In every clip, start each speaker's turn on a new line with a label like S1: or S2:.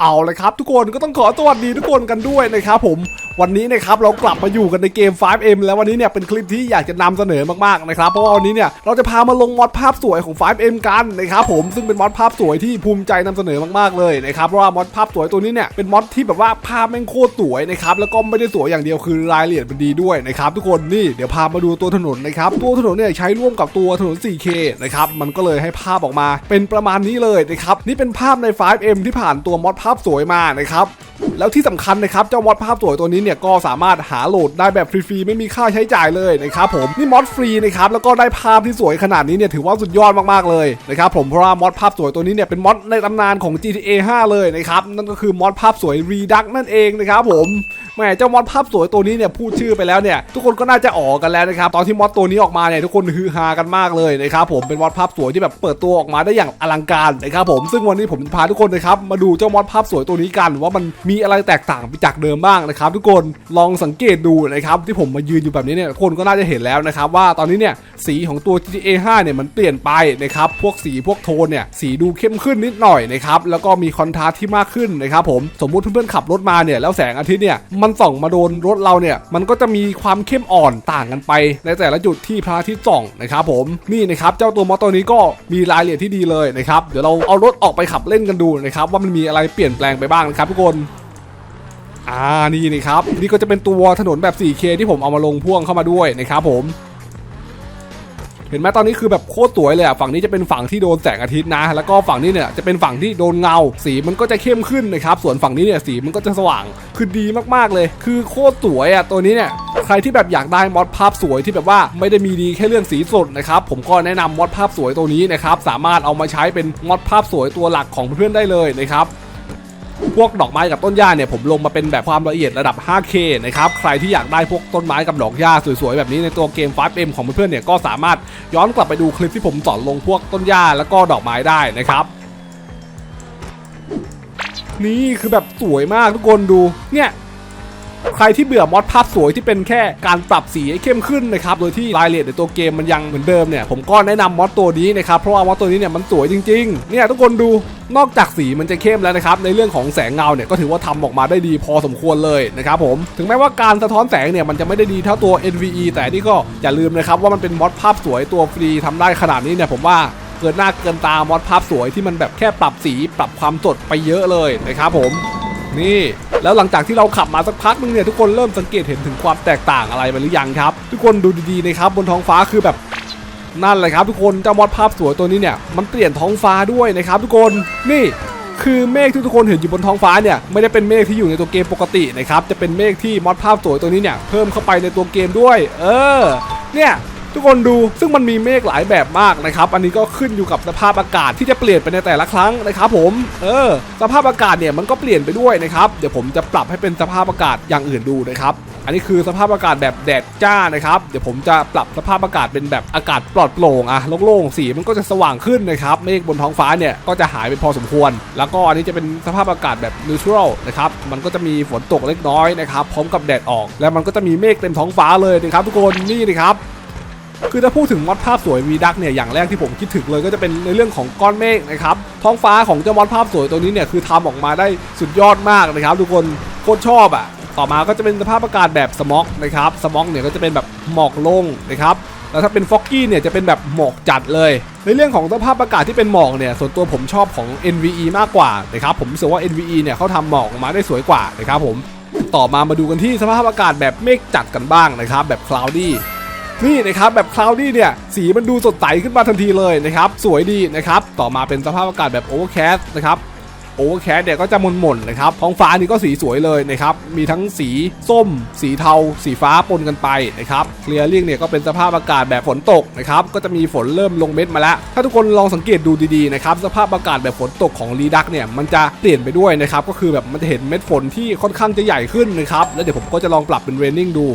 S1: เอาเลยครับทุกคนก็ต้องขอสวัสดีทุกคนกันด้วยนะครับผมวันนี้นะครับเรากลับมาอยู่กันในเกม 5M แล้ววันนี้เนี่ยเป็นคลิปที่อยากจะนำเสนอมากๆนะครับเพราะว่าวันนี้เนี่ยเราจะพามาลงมอดภาพสวยของ 5M กันนะครับผมซึ่งเป็นมอดภาพสวยที่ภูมิใจนำเสนอมากๆเลยนะครับเพราะว่ามอดภาพสวยตัวนี้เนี่ยเป็นมอดที่แบบว่าภาพแม่งโคตรสวยนะครับแล้วก็ไม่ได้สวยอย่างเดียวคือรายละเอียดมันดีด้วยนะครับทุกคนนี่เดี๋ยวพามาดูตัวถนนนะครับตัวถนนเนี่ยใช้ร่วมกับตัวถนน 4K นะครับมันก็เลยให้ภาพออกมา เป็นประมาณนี้เลยนะครับนี่เป็นภาพใน 5M ที่ผ่านตัวมอดภาพาพสวยมานะครับแล้วที่สำคัญนะครับเจ้ามอดภาพสวยตัวนี้เนี่ยก็สามารถหาโหลดได้แบบฟรีๆไม่มีค่าใช้จ่ายเลยนะครับผมนี่มอดฟรีนะครับแล้วก็ได้ภาพที่สวยขนาดนี้เนี่ยถือว่าสุดยอดมากๆเลยนะครับผมเพราะว่ามอดภาพสวยตัวนี้เนี่ยเป็นมอดในตำนานของ GTA 5 เลยนะครับนั่นก็คือมอดภาพสวย Redux นั่นเองนะครับผม แหมเจ้ามอดภาพสวยตัวนี้เนี่ยพูดชื่อไปแล้วเนี่ยทุกคนก็น่าจะออกกันแล้วนะครับตอนที่มอดตัวนี้ออกมาเนี่ยทุกคนฮือฮากันมากเลยนะครับผมเป็นมอดภาพสวยที่แบบเปิดตัวออกมาได้อย่างอลังการนะครับผมซึ่งวันนี้ผมจะพาทุกคนนะครับมาดูเจ้ามอดภาพสวยตัวนี้กันว่ามันมีอะไรแตกต่างไปจากเดิมบ้างนะครับทุกคนลองสังเกตดูนะครับที่ผมมายืนอยู่แบบนี้เนี่ยทุกคนก็น่าจะเห็นแล้วนะครับว่าตอนนี้เนี่ยสีของตัว GTA 5เนี่ยมันเปลี่ยนไปนะครับพวกสีพวกโทนเนี่ยสีดูเข้มขึ้นนิดหน่อยนะครับแล้วก็มีคอนทราสต์ที่มากขึ้นนะครับผมสมมุติเพื่อนๆขับรถมาเนี่ยแล้วแสงอาทิตย์เนี่ยมันส่องมาโดนรถเราเนี่ย มันก็จะมีความเข้มอ่อนต่างกันไป ในแต่ละจุดที่พระอาทิตย์ส่องนะครับผมนี่นะครับเจ้าตัวมอเตอร์นี้ก็มีรายละเอียดที่ดีเลยนะครับเดี๋ยวเราเอารถออกไปขับเล่นกันดูนะครับว่ามันมีอะไรเปลี่ยนแปลงไปบ้างนะครับทุกคนอ่านี่นี่ครับนี่ก็จะเป็นตัวถนนแบบ 4K ที่ผมเอามาลงพ่วงเข้ามาด้วยนะครับผม เห็นไหมตอนนี้คือแบบโคตรสวยเลยอะฝั่งนี้จะเป็นฝั่งที่โดนแสงอาทิตย์นะ แล้วก็ฝั่งนี้เนี่ยจะเป็นฝั่งที่โดนเงา สีมันก็จะเข้มขึ้นนะครับส่วนฝั่งนี้เนี่ยสีมันก็จะสว่างคือดีมากๆเลย คือโคตรสวยอะตัวนี้เนี่ยใครที่แบบอยากได้มอดภาพสวยที่แบบว่าไม่ได้มีดีแค่เรื่องสีสดนะครับผมก็แนะนำมอดภาพสวยตัวนี้นะครับสามารถเอามาใช้เป็นมอดภาพสวยตัวหลักของเพื่อนๆได้เลยนะครับ พวกดอกไม้กับต้นหญ้าเนี่ยผมลงมาเป็นแบบความละเอียดระดับ 5K นะครับใครที่อยากได้พวกต้นไม้กับดอกหญ้าสวยๆแบบนี้ในตัวเกม 5M ของเพื่อนๆเนี่ยก็สามารถย้อนกลับไปดูคลิปที่ผมสอนลงพวกต้นหญ้าแล้วก็ดอกไม้ได้นะครับนี่คือแบบสวยมากทุกคนดูเนี่ย ใครที่เบื่อมอดภาพสวยที่เป็นแค่การปรับสีให้เข้มขึ้นนะครับ โดยที่รายละเอียดในตัวเกมมันยังเหมือนเดิมเนี่ย ผมก็แนะนำมอดตัวนี้นะครับ เพราะว่ามอดตัวนี้เนี่ยมันสวยจริงๆ เนี่ยทุกคนดู นอกจากสีมันจะเข้มแล้วนะครับ ในเรื่องของแสงเงาเนี่ยก็ถือว่าทำออกมาได้ดีพอสมควรเลยนะครับผม ถึงแม้ว่าการสะท้อนแสงเนี่ยมันจะไม่ได้ดีเท่าตัว NVE แต่นี่ก็อย่าลืมนะครับว่ามันเป็นมอดภาพสวยตัวฟรีทำได้ขนาดนี้เนี่ยผมว่าเกินหน้าเกินตามอดภาพสวยที่มันแบบแค่ปรับสีปรับความสดไปเยอะเลยนะครับผม นี่ แล้วหลังจากที่เราขับมาสักพักนึงเนี่ยทุกคนเริ่มสังเกตเห็นถึงความแตกต่างอะไรไปหรือยังครับ ทุกคนดูดีๆนะครับบนท้องฟ้าคือแบบนั่นเลยครับทุกคนเจ้ามอดภาพสวยตัวนี้เนี่ยมันเปลี่ยนท้องฟ้าด้วยนะครับทุกคนนี่คือเมฆที่ทุกคนเห็นอยู่บนท้องฟ้าเนี่ยไม่ได้เป็นเมฆที่อยู่ในตัวเกมปกตินะครับจะเป็นเมฆที่มอดภาพสวยตัวนี้เนี่ยเพิ่มเข้าไปในตัวเกมด้วย เออ เนี่ย ทุกคนดูซึ่งมันมีเมฆหลายแบบมากนะครับอันนี้ก็ขึ้นอยู่กับสภาพอากาศที่จะเปลี่ยนไปในแต่ละครั้งนะครับผมเออสภาพอากาศเนี่ยมันก็เปลี่ยนไปด้วยนะครับเดี๋ยวผมจะปรับให้เป็นสภาพอากาศอย่างอื่นดูนะครับอันนี้คือสภาพอากาศแบบแดดจ้านะครับเดี๋ยวผมจะปรับสภาพอากาศเป็นแบบอากาศปลอดโปร่งอะโล่งๆสีมันก็จะสว่างขึ้นนะครับเมฆบนท้องฟ้าเนี่ยก็จะหายไปพอสมควร แล้วก็อันนี้จะเป็นสภาพอากาศแบบ neutral นะครับมันก็จะมีฝนตกเล็กน้อยนะครับพร้อมกับแดดออก แล้วมันก็จะมีเมฆเต็มท้องฟ้าเลยนะครับทุกคนนี่นะครับ คือถ้าพูดถึงมอดภาพสวยวีดักเนี่ยอย่างแรกที่ผมคิดถึงเลยก็จะเป็นในเรื่องของก้อนเมฆนะครับท้องฟ้าของเจ้ามอดภาพสวยตัวนี้เนี่ยคือทำออกมาได้สุดยอดมากนะครับ ทุกคนโคตรชอบอะต่อมาก็จะเป็นสภาพอากาศแบบสม็อกนะครับสม็อกเนี่ยก็จะเป็นแบบหมอกลงนะครับแล้วถ้าเป็นฟอกกี้เนี่ยจะเป็นแบบหมอกจัดเลย ในเรื่องของสภาพอากาศที่เป็นหมอกเนี่ยส่วนตัวผมชอบของ NVE มากกว่านะครับผมรู้สึกว่า NVE เนี่ยเขาทำหมอกออกมาได้สวยกว่านะครับผมต่อมามาดูกันที่สภาพอากาศแบบเมฆจัดกันบ้างนะครับ แบบ cloudy นี่นะครับแบบ cloudy เนี่ยสีมันดูสดใสขึ้นมาทันทีเลยนะครับสวยดีนะครับต่อมาเป็นสภาพอากาศแบบ overcast นะครับ overcast เนี่ยก็จะหม่นๆนะครับท้องฟ้านี่ก็สีสวยเลยนะครับ มีทั้งสีส้ม สีเทา สีฟ้าปนกันไปนะครับ clearing เนี่ยก็เป็นสภาพอากาศแบบฝนตกนะครับ ก็จะมีฝนเริ่มลงเม็ดมาแล้ว ถ้าทุกคนลองสังเกตดูดีๆนะครับ สภาพอากาศแบบฝนตกของรีดักเนี่ยมันจะเปลี่ยนไปด้วยนะครับ ก็คือแบบมันจะเห็นเม็ดฝนที่ค่อนข้างจะใหญ่ขึ้นนะครับ แล้วเดี๋ยวผมก็จะลองปรับเป็น raining ดู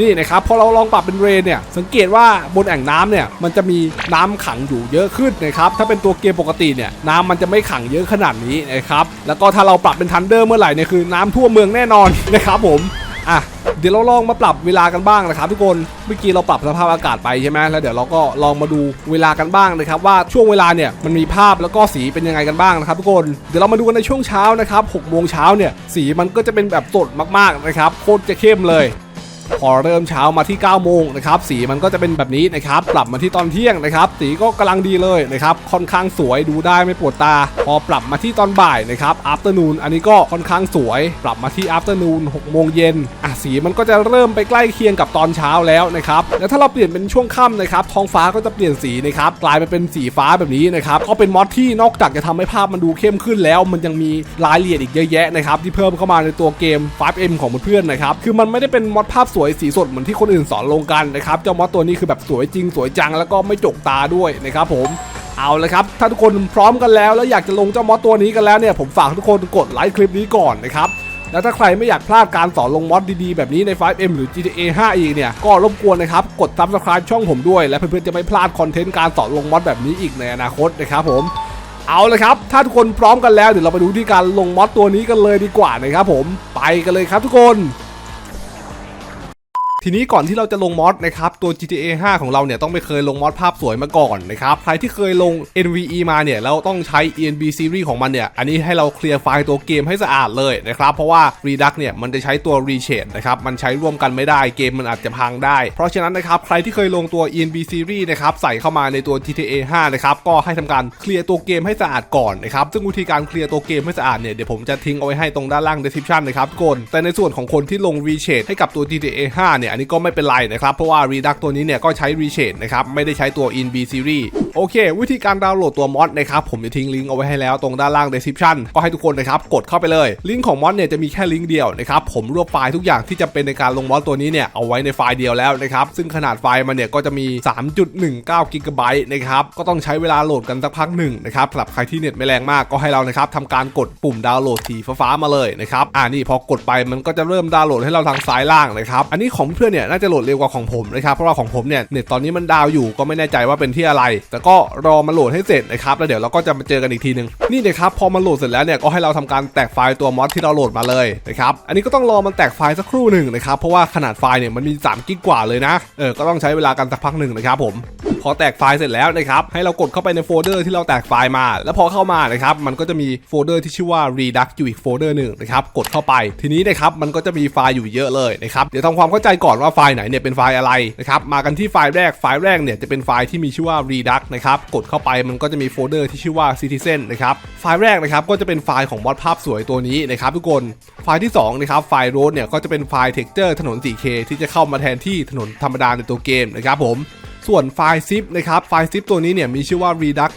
S1: นี่นะครับพอเราลองปรับเป็นเรนเนี่ยสังเกตว่าบนแอ่งน้ำเนี่ยมันจะมีน้ำขังอยู่เยอะขึ้นนะครับถ้าเป็นตัวเกมปกติเนี่ยน้ำมันจะไม่ขังเยอะขนาดนี้นะครับแล้วก็ถ้าเราปรับเป็นทันเดอร์เมื่อไหร่เนี่ยคือน้ำท่วมเมืองแน่นอนนะครับผมอะเดี๋ยวเราลองมาปรับเวลากันบ้างนะครับทุกคนเมื่อกี้เราปรับสภาพอากาศไปใช่ไหมแล้วเดี๋ยวเราก็ลองมาดูเวลากันบ้างนะครับว่าช่วงเวลาเนี่ยมันมีภาพแล้วก็สีเป็นยังไงกันบ้างนะครับทุกคนเดี๋ยวเรามาดูกันในช่วงเช้านะครับ6โมงเช้าเนี่ยสีมันก็จะเป็นแบบสดมากๆนะครับโคตรจะเข้มเลย พอเริ่มเช้ามาที่9โมงนะครับสีมันก็จะเป็นแบบนี้นะครับปรับมาที่ตอนเที่ยงนะครับสีก็กำลังดีเลยนะครับค่อนข้างสวยดูได้ไม่ปวดตา พอปรับมาที่ตอนบ่ายนะครับ afternoon อันนี้ก็ค่อนข้างสวย ปรับมาที่ afternoon 6โมงเย็นอะสีมันก็จะเริ่มไปใกล้เคียงกับตอนเช้าแล้วนะครับแล้วถ้าเราเปลี่ยนเป็นช่วงค่ำนะครับท้องฟ้าก็จะเปลี่ยนสีนะครับกลายไปเป็นสีฟ้าแบบนี้นะครับก็เป็นมอดที่นอกจากจะทำให้ภาพมันดูเข้มขึ้นแล้ว มันยังมีรายละเอียดอีกเยอะแยะนะครับที่เพิ่มเข้ามาในตัวเกม 5M ของเพื่อนๆนะครับคือมันไม่ได้เป็นมอดภาพสวยสีสดเหมือนที่คนอื่นสอนลงกันนะครับเจ้ามอดตัวนี้คือแบบสวยจริงสวยจังแล้วก็ไม่จกตาด้วยนะครับผมเอาเลยครับ ถ้าทุกคนพร้อมกันแล้ว แล้วอยากจะลงเจ้ามอดตัวนี้กันแล้วเนี่ยผมฝากทุกคนกดไลค์คลิปนี้ก่อนนะครับแล้วถ้าใครไม่อยากพลาดการสอนลงมอดดีๆ แบบนี้ใน 5M หรือ GTA 5อีกเนี่ยก็รบกวนนะครับ กด subscribe ช่องผมด้วย และเพื่อนๆจะไม่พลาดคอนเทนต์การสอนลงมอดแบบนี้อีกในอนาคตนะครับผม เอาเลยครับ ถ้าทุกคนพร้อมกันแล้วเดี๋ยวเราไปดูที่การลงมอดตัวนี้กันเลยดีกว่านะครับผม ไปกันเลยครับทุกคน ทีนี้ก่อนที่เราจะลงมอดนะครับตัว GTA 5 ของเราเนี่ยต้องไม่เคยลงมอดภาพสวยมาก่อนนะครับใครที่เคยลง NVE มาเนี่ยแล้วต้องใช้ ENB series ของมันเนี่ยอันนี้ให้เราเคลียร์ไฟล์ตัวเกมให้สะอาดเลยนะครับเพราะว่า Redux เนี่ยมันจะใช้ตัว Reshade นะครับมันใช้ร่วมกันไม่ได้เกมมันอาจจะพังได้ เพราะฉะนั้นนะครับใครที่เคยลงตัว ENB series นะครับใส่เข้ามาในตัว GTA 5 นะครับก็ให้ทำการเคลียร์ตัวเกมให้สะอาดก่อนนะครับซึ่งวิธีการเคลียร์ตัวเกมให้สะอาดเนี่ยเดี๋ยวผมจะทิ้งเอาไว้ให้ตรงด้านล่าง description นะครับทุกคนแต่ในส่วนของคนที่ลง Reshade ให้กับตัว GTA 5เนี่ยอันนี้ก็ไม่เป็นไรนะครับ เพราะว่า Redux ตัวนี้เนี่ยก็ใช้ Reshade นะครับ ไม่ได้ใช้ตัว InB Series โอเค วิธีการดาวน์โหลดตัวมอดนะครับ ผมจะทิ้งลิงก์เอาไว้ให้แล้วตรงด้านล่าง description ก็ให้ทุกคนนะครับ กดเข้าไปเลยลิงก์ของมอดเนี่ยจะมีแค่ลิงก์เดียวนะครับ ผมรวบไฟล์ทุกอย่างที่จะเป็นในการลงมอดตัวนี้เนี่ยเอาไว้ในไฟล์เดียวแล้วนะครับซึ่งขนาดไฟล์มันเนี่ยก็จะมี 3.19 กิกะไบต์นะครับก็ต้องใช้เวลาโหลดกันสักพักหนึ่งนะครับสำหรับใครที่เน็ตไม่แรงมากก็ให้เรานะครับทำการกดปุ่มดาวน์โหลดสีฟ้ามาเลยนะครับอ่านี่พอกดไปมันก็จะเริ่มดาวน์โหลดให้เราทางซ้ายล่างนะครับอันนี้ของเพื่อนเนี่ยน่าจะโหลดเร็วกว่าของผมนะครับเพราะว่าของผมเนี่ยเน็ตตอนนี้มันดาวอยู่ก็ไม่แน่ใจว่าเป็นที่อะไร แต่ก็รอมาโหลดให้เสร็จนะครับแล้วเดี๋ยวเราก็จะมาเจอกันอีกทีหนึงนี่นะครับพอมันโหลดเสร็จแล้วเนี่ยก็ให้เราทำการแตกไฟล์ตัวมอสที่เราโหลดมาเลยนะครับอันนี้ก็ต้องรอมันแตกไฟล์สักครู่หนึ่งนะครับเพราะว่าขนาดไฟล์เนี่ยมันมี3กิกกว่าเลยนะเออก็ต้องใช้เวลากันสักพักหนึ่งนะครับผม พอแตกไฟล์เสร็จแล้วนะครับให้เรากดเข้าไปในโฟลเดอร์ที่เราแตกไฟล์มา แล้วพอเข้ามานะครับมันก็จะมีโฟลเดอร์ที่ชื่อว่า redux อยู่อีกโฟลเดอร์หนึ่งนะครับกดเข้าไป ทีนี้นะครับมันก็จะมีไฟล์อยู่เยอะเลยนะครับเดี๋ยวทำความเข้าใจก่อนว่าไฟล์ไหนเนี่ยเป็นไฟล์อะไรนะครับมากันที่ไฟล์แรกไฟล์แรกเนี่ยจะเป็นไฟล์ที่มีชื่อว่า redux นะครับกดเข้าไปมันก็จะมีโฟลเดอร์ที่ชื่อว่า citizen นะครับไฟล์แรกนะครับก็จะเป็นไฟล์ของมอดภาพสวยตัวนี้นะครับทุกคนไฟล์ที่สองนะครับไฟล์ road เนี่ยก็จะเป็นไฟล์ texture ถนน 4K ที่จะเข้ามาแทนที่ถนนธรรมดาในตัวเกมนะครับผม ส่วนไฟล์ zip นะครับไฟล์ zip ตัวนี้เนี่ยมีชื่อว่า redux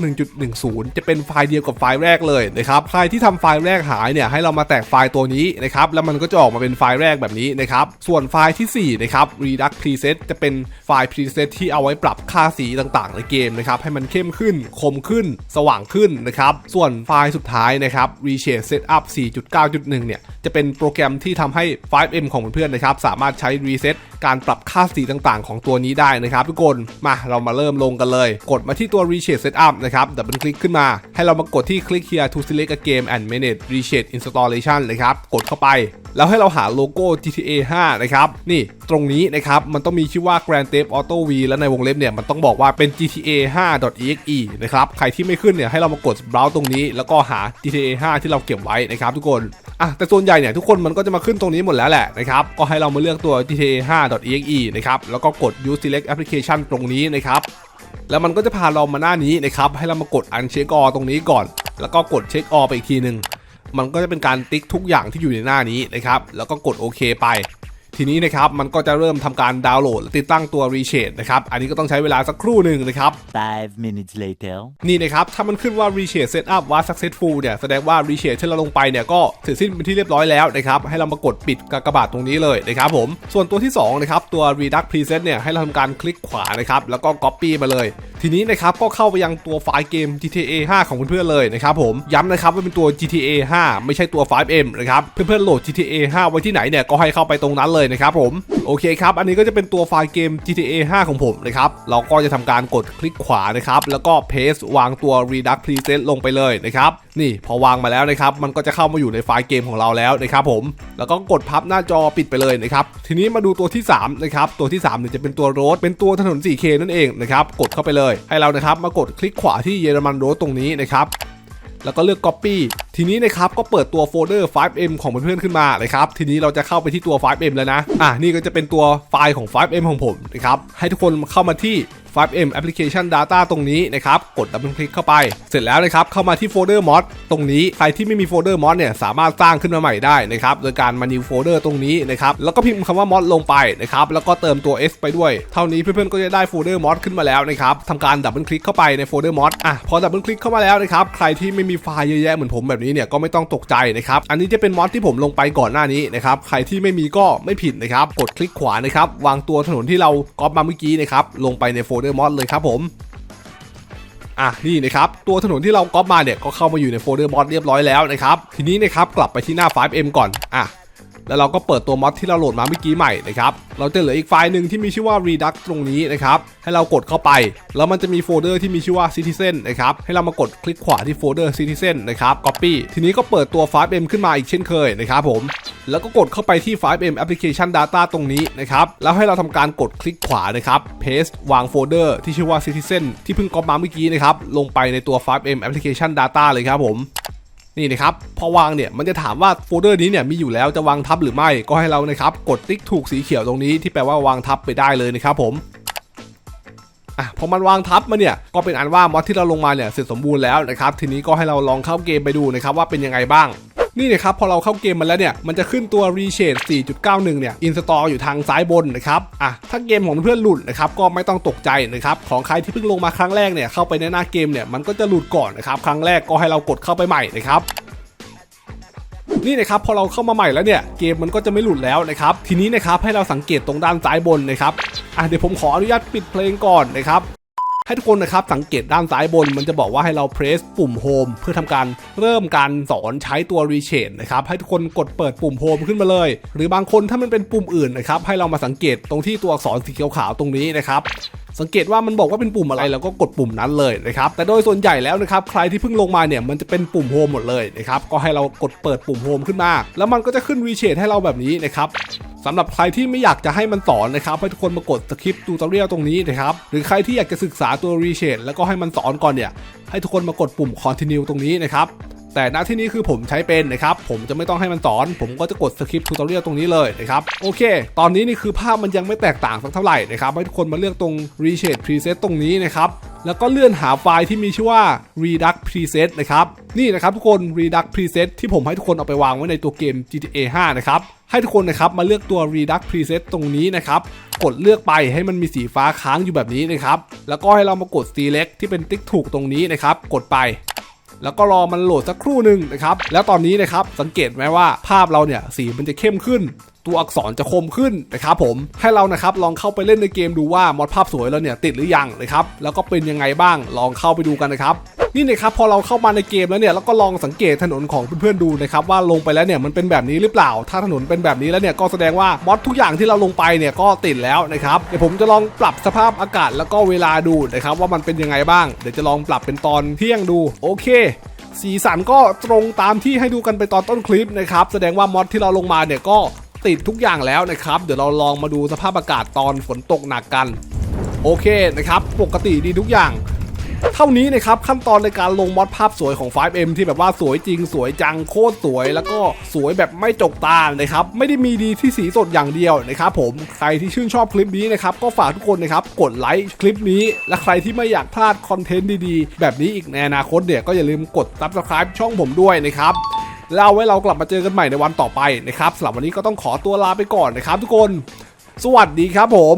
S1: 1.10 จะเป็นไฟล์เดียวกับไฟล์แรกเลยนะครับใครที่ทำไฟล์แรกหายเนี่ยให้เรามาแตกไฟล์ตัวนี้นะครับแล้วมันก็จะออกมาเป็นไฟล์แรกแบบนี้นะครับส่วนไฟล์ทีสี่4นะครับ redux preset จะเป็นไฟล์ preset ที่เอาไว้ปรับค่าสีต่างๆ ในเกมนะครับให้มันเข้มขึ้นคมขึ้น สว่างขึ้นนะครับส่วนไฟล์สุดท้ายนะครับ reshade setup 4.9.1 เนี่ยจะเป็นโปรแกรมที่ทำให้ 5M ของเพื่อนๆนะครับสามารถใช้ reset การปรับค่าสีต่างๆ ของตัวนี้ได้นะครับทุกคนมาเรามาเริ่มลงกันเลย กดมาที่ตัว reshade setup นะครับดับเบิลคลิกขึ้นมา ให้เรามากดที่ click here to select a game and manage reshade installation นะครับ กดเข้าไป แล้วให้เราหาโลโก้ GTA 5 นะครับ นี่ตรงนี้นะครับ มันต้องมีชื่อว่า Grand Theft Auto V และในวงเล็บเนี่ย มันต้องบอกว่าเป็น GTA 5.exe นะครับ ใครที่ไม่ขึ้นเนี่ย ให้เรามากด browse ตรงนี้ แล้วก็หา GTA 5 ที่เราเก็บไว้นะครับทุกคนอะแต่ส่วนใหญ่เนี่ยทุกคนมันก็จะมาขึ้นตรงนี้หมดแล้วแหละนะครับก็ให้เรามาเลือกตัว GTA 5.exe นะครับแล้วก็กด use select application ตรงนี้นะครับแล้วมันก็จะพาเรามาหน้านี้นะครับให้เรามากด uncheck all ตรงนี้ก่อน แล้วก็กด check all ไปอีกทีหนึ่ง มันก็จะเป็นการติ๊กทุกอย่างที่อยู่ในหน้านี้นะครับ แล้วก็กดโอเคไป ทีนี้นะครับมันก็จะเริ่มทำการดาวน์โหลดและติดตั้งตัว Reshade นะครับอันนี้ก็ต้องใช้เวลาสักครู่หนึ่งนะครับ
S2: Five minutes later.
S1: นี่นะครับถ้ามันขึ้นว่า Reshade Setup ว่า Successful เนี่ยแสดงว่า Reshade ที่เราลงไปเนี่ยก็เสร็จสิ้นเป็นที่เรียบร้อยแล้วนะครับให้เรามากดปิดกากบาทตรงนี้เลยนะครับผมส่วนตัวที่2นะครับตัว Redux Preset เนี่ยให้เราทำการคลิกขวานะครับแล้วก็ Copy มาเลย ทีนี้นะครับก็เข้าไปยังตัวไฟล์เกม GTA 5 ของเพื่อนๆเลยนะครับผมย้ำนะครับว่าเป็นตัว GTA 5 ไม่ใช่ตัว 5M นะครับเพื่อนๆโหลด GTA 5 ไว้ที่ไหนเนี่ยก็ให้เข้าไปตรงนั้นเลยนะครับผมโอเคครับอันนี้ก็จะเป็นตัวไฟล์เกม GTA 5 ของผมนะครับเราก็จะทำการกดคลิกขวานะครับแล้วก็ paste วางตัว Redux Preset ลงไปเลยนะครับนี่พอวางมาแล้วนะครับมันก็จะเข้ามาอยู่ในไฟล์เกมของเราแล้วนะครับผมแล้วก็กดพับหน้าจอปิดไปเลยนะครับทีนี้มาดูตัวที่3นะครับตัวที่3เนี่ยจะเป็นตัวโรดเป็นตัวถนน 4K นั่นเองนะครับกดเข้าไปเลย ให้เรานะครับมากดคลิกขวาที่เยอรมันโรดตรงนี้นะครับแล้วก็เลือก Copy ทีนี้นะครับก็เปิดตัวโฟลเดอร์ 5M ของเพื่อนๆขึ้นมานะครับทีนี้เราจะเข้าไปที่ตัว 5M แล้วนะอะนี่ก็จะเป็นตัวไฟล์ของ 5M ของผมนะครับให้ทุกคนเข้ามาที่ 5M Application Data ตรงนี้นะครับ กดดับเบิลคลิกเข้าไป เสร็จแล้วนะครับ เข้ามาที่โฟลเดอร์ mod ตรงนี้ ใครที่ไม่มีโฟลเดอร์ mod เนี่ย สามารถสร้างขึ้นมาใหม่ได้นะครับ โดยการมา new folder ตรงนี้นะครับ แล้วก็พิมพ์คำว่า mod ลงไปนะครับ แล้วก็เติมตัว s ไปด้วย เท่านี้เพื่อนๆ ก็จะได้โฟลเดอร์ mod ขึ้นมาแล้วนะครับทำการดับเบิลคลิกเข้าไปในโฟลเดอร์ mod อะ พอดับเบิลคลิกเข้ามาแล้วนะครับ ใครที่ไม่มีไฟล์เยอะแยะเหมือนผมแบบนี้เนี่ยก็ไม่ต้องตกใจนะครับ อันนี้จะเป็นมอสที่ผมลงไปก่อนหน้านี้นะครับ ใครที่ไม่มีก็ไม่ผิดนะครับ กดคลิกขวานะครับ วางตัวถนนที่เราก๊อปมาเมื่อกี้นะครับ ลงไปในโฟลเดอร์มอสเลยครับผมอะนี่นะครับตัวถนนที่เราก๊อปมาเนี่ยก็เข้ามาอยู่ในโฟลเดอร์มอสเรียบร้อยแล้วนะครับทีนี้นะครับกลับไปที่หน้า 5M ก่อนอะ แล้วเราก็เปิดตัวม็อดที่เราโหลดมาเมื่อกี้ใหม่นะครับเราจะเหลืออีกไฟล์หนึ่งที่มีชื่อว่า Redux ตรงนี้นะครับให้เรากดเข้าไป แล้วมันจะมีโฟลเดอร์ที่มีชื่อว่า Citizen นะครับให้เรามากดคลิกขวาที่โฟลเดอร์ Citizen นะครับ Copy ทีนี้ก็เปิดตัว 5M ขึ้นมาอีกเช่นเคยนะครับผมแล้วก็กดเข้าไปที่ 5M Application Data ตรงนี้นะครับแล้วให้เราทำการกดคลิกขวานะครับ paste วางโฟลเดอร์ที่ชื่อว่า Citizen ที่เพิ่งก๊อปมาเมื่อกี้นะครับลงไปในตัว 5M Application Data เลยครับผม นี่นะครับพอวางเนี่ยมันจะถามว่าโฟลเดอร์นี้เนี่ยมีอยู่แล้วจะวางทับหรือไม่ก็ให้เรานะครับกดติ๊กถูกสีเขียวตรงนี้ที่แปลว่าวางทับไปได้เลยนะครับผมอะพอมันวางทับมาเนี่ยก็เป็นอันว่ามอดที่เราลงมาเนี่ยเสร็จสมบูรณ์แล้วนะครับทีนี้ก็ให้เราลองเข้าเกมไปดูนะครับว่าเป็นยังไงบ้าง นี่นะครับพอเราเข้าเกมมาแล้วเนี่ยมันจะขึ้นตัว Reshade 4.91 เนี่ย install อยู่ทางซ้ายบนนะครับอะถ้าเกมของเพื่อนหลุดนะครับก็ไม่ต้องตกใจนะครับของใครที่เพิ่งลงมาครั้งแรกเนี่ยเข้าไปในหน้าเกมเนี่ยมันก็จะหลุดก่อนนะครับครั้งแรกก็ให้เรากดเข้าไปใหม่นะครับนี่นะครับพอเราเข้ามาใหม่แล้วเนี่ยเกมมันก็จะไม่หลุดแล้วนะครับทีนี้นะครับให้เราสังเกตตรงด้านซ้ายบนนะครับอะเดี๋ยวผมขออนุญาตปิดเพลงก่อนนะครับ ให้ทุกคนนะครับสังเกตด้านซ้ายบนมันจะบอกว่าให้เราเพรสปุ่มโฮมเพื่อทำการเริ่มการสอนใช้ตัว Reshade นะครับให้ทุกคนกดเปิดปุ่มโฮมขึ้นมาเลย หรือบางคนถ้ามันเป็นปุ่มอื่นนะครับให้เรามาสังเกตตรงที่ตัวอักษรสีขาวๆตรงนี้นะครับสังเกตว่ามันบอกว่าเป็นปุ่มอะไรเราก็กดปุ่มนั้นเลยนะครับแต่โดยส่วนใหญ่แล้วนะครับใครที่เพิ่งลงมาเนี่ยมันจะเป็นปุ่มโฮมหมดเลยนะครับก็ให้เรากดเปิดปุ่มโฮมขึ้นมา แล้วมันก็จะขึ้น Reshade ให้เราแบบนี้นะครับ สำหรับใครที่ไม่อยากจะให้มันสอนนะครับให้ทุกคนมากดสคริปต์ตูตอเรียลตรงนี้นะครับหรือใครที่อยากจะศึกษาตัวรีเชนแล้วก็ให้มันสอนก่อนเนี่ยให้ทุกคนมากดปุ่ม Continue ตรงนี้นะครับ แต่ณที่นี้คือผมใช้เป็นนะครับ ผมจะไม่ต้องให้มันสอน ผมก็จะกดสคริปต์ตูตอเรียลตรงนี้เลยนะครับ โอเค ตอนนี้นี่คือภาพมันยังไม่แตกต่างสักเท่าไหร่นะครับให้ทุกคนมาเลือกตรง Reshade Preset ตรงนี้นะครับ แล้วก็เลื่อนหาไฟล์ที่มีชื่อว่า Redux Preset นะครับ นี่นะครับทุกคน Redux Preset ที่ผมให้ทุกคนเอาไปวางไว้ในตัวเกม GTA 5 นะครับให้ทุกคนนะครับมาเลือกตัว Redux Preset ตรงนี้นะครับ กดเลือกไปให้มันมีสีฟ้าค้างอยู่แบบนี้นะครับ แล้วก็ให้เรามากด Select ที่เป็นติ๊กถูกตรงนี้นะครับ กดไป แล้วก็รอมันโหลดสักครู่หนึ่งนะครับ แล้วตอนนี้นะครับสังเกตไหมว่าภาพเราเนี่ยสีมันจะเข้มขึ้นตัวอักษรจะคมขึ้นนะครับผมให้เรานะครับลองเข้าไปเล่นในเกมดูว่ามอดภาพสวยเราเนี่ยติดหรือยังนะครับแล้วก็เป็นยังไงบ้างลองเข้าไปดูกันนะครับ นี่นะครับพอเราเข้ามาในเกมแล้วเนี่ยเราก็ลองสังเกตถนนของเพื่อนๆดูนะครับว่าลงไปแล้วเนี่ยมันเป็นแบบนี้หรือเปล่า ถ้าถนนเป็นแบบนี้แล้วเนี่ยก็แสดงว่ามอดทุกอย่างที่เราลงไปเนี่ยก็ติดแล้วนะครับเดี๋ยวผมจะลองปรับสภาพอากาศแล้วก็เวลาดูนะครับว่ามันเป็นยังไงบ้าง เดี๋ยวจะลองปรับเป็นตอนเที่ยงดูโอเคสีสันก็ตรงตามที่ให้ดูกันไปตอนต้นคลิปนะครับ แสดงว่ามอดที่เราลงมาเนี่ยก็ติดทุกอย่างแล้วนะครับ เดี๋ยวเราลองมาดูสภาพอากาศตอนฝนตกหนักกัน โอเคนะครับ ปกติดีทุกอย่าง เท่านี้นะครับขั้นตอนในการลงมอดภาพสวยของ 5M ที่แบบว่าสวยจริงสวยจังโคตรสวย แล้วก็สวยแบบไม่จกตานะครับไม่ได้มีดีที่สีสดอย่างเดียวนะครับผมใครที่ชื่นชอบคลิปนี้นะครับก็ฝากทุกคนนะครับกดไลค์คลิปนี้ และใครที่ไม่อยากพลาดคอนเทนต์ดีๆ แบบนี้อีกในอนาคตเนี่ยก็อย่าลืมกด subscribe ช่องผมด้วยนะครับแล้วเอาไว้เรากลับมาเจอกันใหม่ในวันต่อไปนะครับสำหรับวันนี้ก็ต้องขอตัวลาไปก่อนนะครับ ทุกคน สวัสดีครับผม